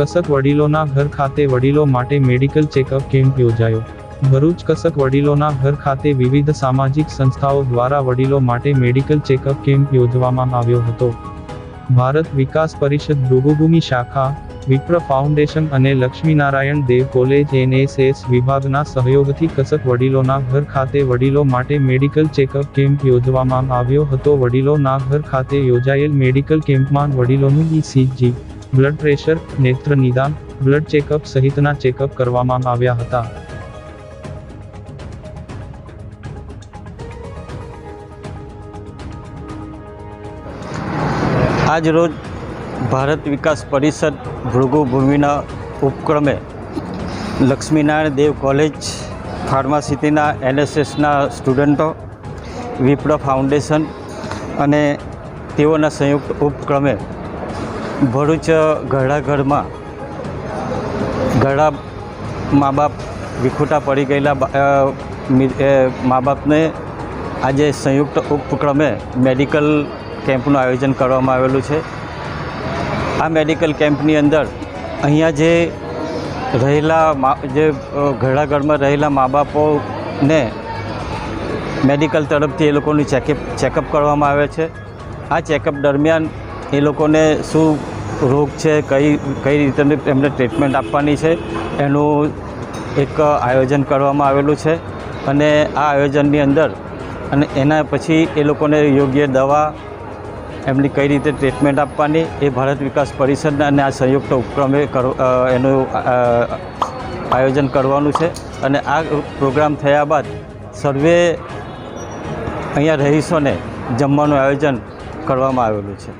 કસક વડીલોના ઘર ખાતે વડીલો માટે મેડિકલ ચેકઅપ કેમ્પ યોજાયો. ભરૂચ કસક વડીલોના ઘર ખાતે વિવિધ સામાજિક સંસ્થાઓ દ્વારા વડીલો માટે મેડિકલ ચેકઅપ કેમ્પ યોજવામાં આવ્યો હતો. ભારત વિકાસ પરિષદ ભૃગુભૂમિ શાખા, વિપ્ર ફાઉન્ડેશન અને લક્ષ્મીનારાયણ દેવ કોલેજ એનએસએસ વિભાગના સહયોગથી કસક વડીલોના ઘર ખાતે વડીલો માટે મેડિકલ ચેકઅપ કેમ્પ યોજવામાં આવ્યો હતો. વડીલોના ઘર ખાતે યોજાયેલ મેડિકલ કેમ્પમાં વડીલોનું ઇસીજી બ્લડ પ્રેશર, નેત્ર નિદાન, બ્લડ ચેકઅપ સહિતના ચેકઅપ કરવામાં આવ્યા હતા. આજ રોજ ભારત વિકાસ પરિષદ ભૃગુભૂમિના ઉપક્રમે લક્ષ્મીનારાયણ દેવ કોલેજ ફાર્માસિટીના એનએસએસના સ્ટુડન્ટો, વિપ્રો ફાઉન્ડેશન અને તેઓના સંયુક્ત ઉપક્રમે ભરૂચ ઘરડાઘરમાં ઘરડા મા બાપ વિખૂટા પડી ગયેલા મિ- બાપને આજે સંયુક્ત ઉપક્રમે મેડિકલ કેમ્પનું આયોજન કરવામાં આવેલું છે. આ મેડિકલ કેમ્પની અંદર અહીંયા જે રહેલા જે ઘરડાઘરમાં રહેલા મા બાપોને મેડિકલ તરફથી એ લોકોનું ચેકઅપ ચેકઅપ કરવામાં આવે છે. આ ચેકઅપ દરમિયાન એ લોકોને શું રોગ છે, કઈ કઈ રીતે એમને ટ્રીટમેન્ટ આપવાની છે, એનું એક આયોજન કરવામાં આવેલું છે. અને આ આયોજનની અંદર અને એના પછી એ લોકોને યોગ્ય દવા એમની કઈ રીતે ટ્રીટમેન્ટ આપવાની એ ભારત વિકાસ પરિષદના અને આ સંયુક્ત ઉપક્રમે કરો એનું આયોજન કરવાનું છે. અને આ પ્રોગ્રામ થયા બાદ સર્વે અહીંયા રહીશોને જમવાનું આયોજન કરવામાં આવેલું છે.